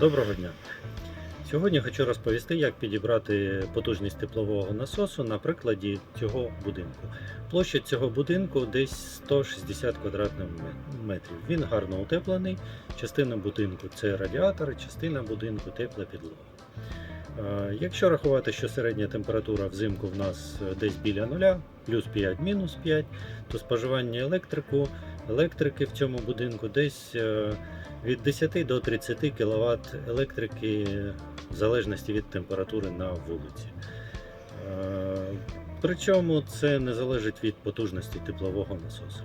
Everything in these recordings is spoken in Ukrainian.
Доброго дня! Сьогодні хочу розповісти, як підібрати потужність теплового насосу на прикладі цього будинку. Площа цього будинку десь 160 квадратних метрів. Він гарно утеплений. Частина будинку це радіатори, частина будинку тепла підлога. Якщо рахувати, що середня температура взимку в нас десь біля нуля, плюс 5, мінус 5, то споживання електрику, електрики в цьому будинку десь е, від 10 до 30 кВт електрики в залежності від температури на вулиці. Е, Причому це не залежить від потужності теплового насосу.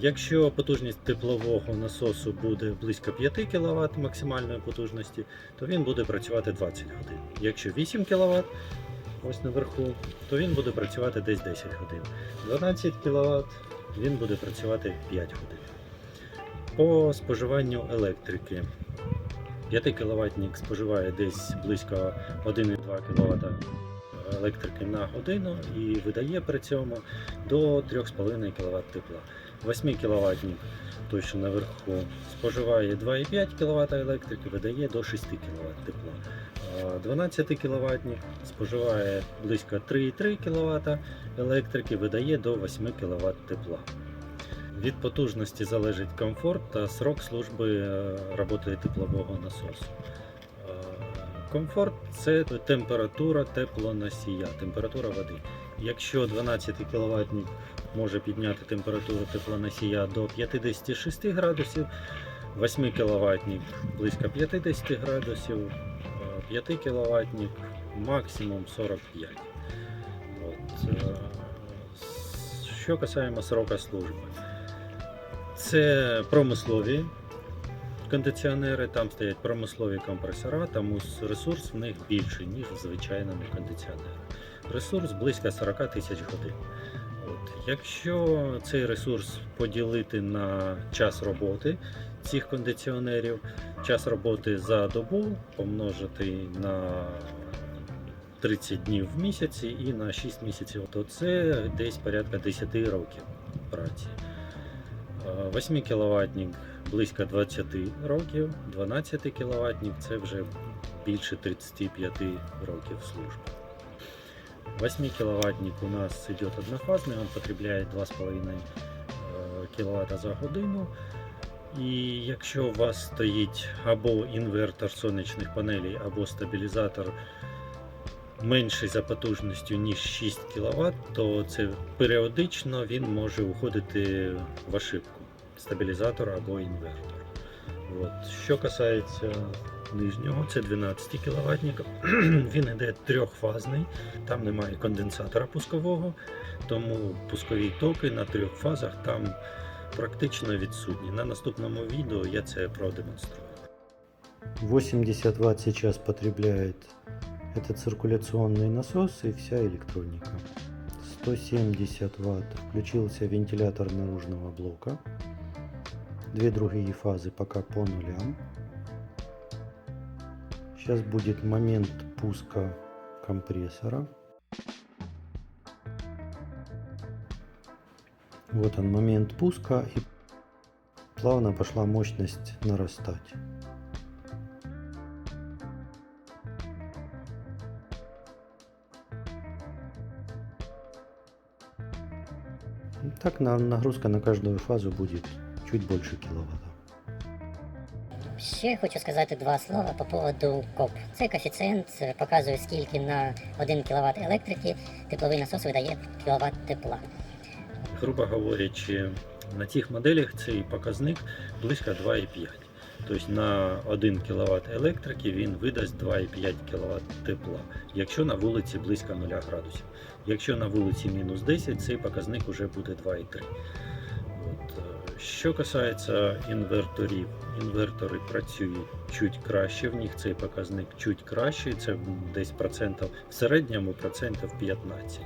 Якщо потужність теплового насосу буде близько 5 кВт максимальної потужності, то він буде працювати 20 годин. Якщо 8 кВт, ось наверху, то він буде працювати десь 10 годин. 12 кВт він буде працювати 5 годин. По споживанню електрики. 5 кВт споживає десь близько 1,2 кВт електрики на годину і видає при цьому до 3,5 кВт тепла. 8 кВт точно наверху споживає 2,5 кВт електрики, видає до 6 кВт тепла. А 12 кВт споживає близько 3,3 кВт електрики, видає до 8 кВт тепла. Від потужності залежить комфорт та срок служби е, роботи теплового насосу. Е, Комфорт це температура теплоносія, температура води. Якщо 12 кВт може підняти температуру теплоносія до 56 градусів, 8 кВт близько 50 градусів, 5 кВт максимум 45. От. е, Що касаємо срока служби. Це промислові кондиціонери, там стоять промислові компресора, тому ресурс в них більший, ніж в звичайному кондиціонері. Ресурс близько 40 тисяч годин. Якщо цей ресурс поділити на час роботи цих кондиціонерів, час роботи за добу помножити на 30 днів в місяці і на 6 місяців, то це десь порядка 10 років праці. 8 кВт близько 20 років, 12 кВт це вже більше 35 років служби. 8 кВт у нас идет однофазный, он потребляет 2,5 кВт за годину. І якщо у вас стоїть або інвертор сонячних панелей, або стабілізатор менший за потужністю, ніж 6 кВт, то це періодично він може уходити в ошибку стабілізатор або інвертор. От. Що касається нижнього, це 12 кВт. Він йде трьохфазний, там немає конденсатора пускового, тому пускові токи на трьох фазах там практично відсутні. На наступному відео я це продемонструю. 80 Вт сейчас потребляет этот циркуляционный насос и вся электроника. 170 Вт включился вентилятор наружного блока. Две другие фазы пока по нулям. Сейчас будет момент пуска компрессора. Вот он момент пуска и плавно пошла мощность нарастать. Так на, нагрузка на каждую фазу будет чуть больше киловатта. Ще хочу сказати два слова по поводу КОП. Цей коефіцієнт е, показує, скільки на 1 кВт електрики тепловий насос видає кВт тепла. грубо говорячи, на цих моделях цей показник близько 2,5. Тобто на 1 кВт електрики він видасть 2,5 кВт тепла, якщо на вулиці близько 0 градусів. Якщо на вулиці мінус 10, цей показник вже буде 2,3. Що касається інверторів, інвертори працюють чуть краще, в них цей показник чуть кращий, це десь процентів, в середньому процентів 15.